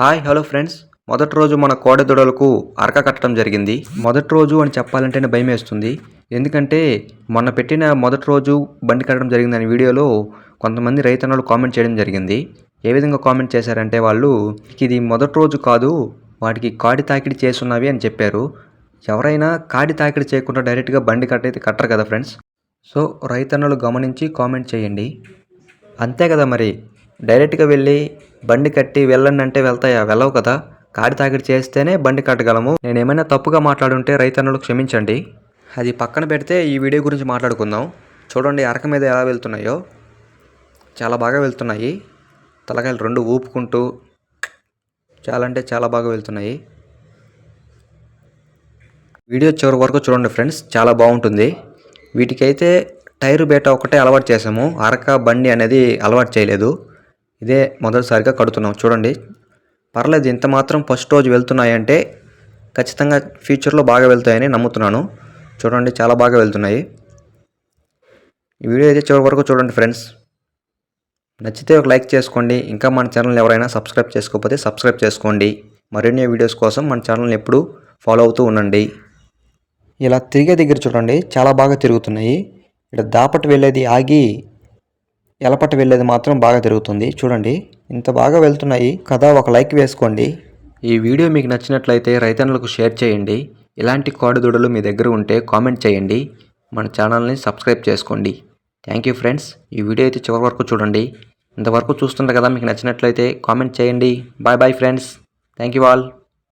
Hi hello friends. మొదటి రోజు మన కోడెదొడలకు అరక కట్టడం జరిగింది. మొదటి రోజు అని చెప్పాలంటేనే భయం వేస్తుంది. ఎందుకంటే మొన్న పెట్టిన మొదటి రోజు బండి కట్టడం జరిగింది అనే వీడియోలో కొంతమంది రైతన్నలు కామెంట్ చేయడం జరిగింది. ఏ విధంగా కామెంట్ చేశారంటే వాళ్ళు ఇది మొదటి రోజు కాదు వాటికి కాడి తాకిడి చేస్తున్నవి అని చెప్పారు. ఎవరైనా కాడి తాకిడి చేయకుండా డైరెక్ట్గా బండి కట్టయితే కట్టరు కదా ఫ్రెండ్స్. సో రైతన్నలు గమనించి కామెంట్ చేయండి. అంతే కదా మరి. డైరెక్ట్గా వెళ్ళి బండి కట్టి వెళ్ళండి అంటే వెళ్తాయా? వెళ్ళవు కదా. కాడి తాకిడి చేస్తేనే బండి కట్టగలము. నేను ఏమైనా తప్పుగా మాట్లాడుంటే రైతన్నులు క్షమించండి. అది పక్కన పెడితే ఈ వీడియో గురించి మాట్లాడుకుందాం. చూడండి అరక మీద ఎలా వెళ్తున్నాయో. చాలా బాగా వెళ్తున్నాయి. తలకాయలు రెండు ఊపుకుంటూ చాలా అంటే చాలా బాగా వెళ్తున్నాయి. వీడియో చివరి వరకు చూడండి ఫ్రెండ్స్ చాలా బాగుంటుంది. వీటికైతే టైరు బేట ఒకటే అలవాటు చేసాము అరక బండి అనేది అలవాటు చేయలేదు. ఇదే మొదటిసారిగా కడుతున్నాం. చూడండి. పర్లేదు ఇంత మాత్రం ఫస్ట్ రోజు వెళ్తున్నాయంటే ఖచ్చితంగా ఫ్యూచర్లో బాగా వెళ్తాయని నమ్ముతున్నాను. చూడండి చాలా బాగా వెళ్తున్నాయి. ఈ వీడియో అయితే చివరి వరకు చూడండి ఫ్రెండ్స్. నచ్చితే ఒక లైక్ చేసుకోండి. ఇంకా మన ఛానల్ ఎవరైనా సబ్స్క్రైబ్ చేసుకోకపోతే సబ్స్క్రైబ్ చేసుకోండి. మరిన్ని వీడియోస్ కోసం మన ఛానల్ని ఎప్పుడూ ఫాలో అవుతూ ఉండండి. ఇలా తిరిగే దగ్గర చూడండి. చాలా బాగా తిరుగుతున్నాయి. ఇక్కడ దాపటి వెళ్ళేది ఆగి ఎలపట వెళ్ళేది మాత్రం బాగా తిరుగుతుంది. చూడండి ఇంత బాగా వెళ్తున్నాయి. కదా ఒక లైక్ వేసుకోండి. ఈ వీడియో మీకు నచ్చినట్లయితే రైతన్నులకు షేర్ చేయండి. ఇలాంటి కోడిదూడలు మీ దగ్గర ఉంటే కామెంట్ చేయండి. మన ఛానల్ని సబ్స్క్రైబ్ చేసుకోండి. Thank you friends. ఈ వీడియో అయితే చివరి వరకు చూడండి. ఇంతవరకు చూస్తుంటారు కదా మీకు నచ్చినట్లయితే కామెంట్ చేయండి. Bye bye friends. Thank you all.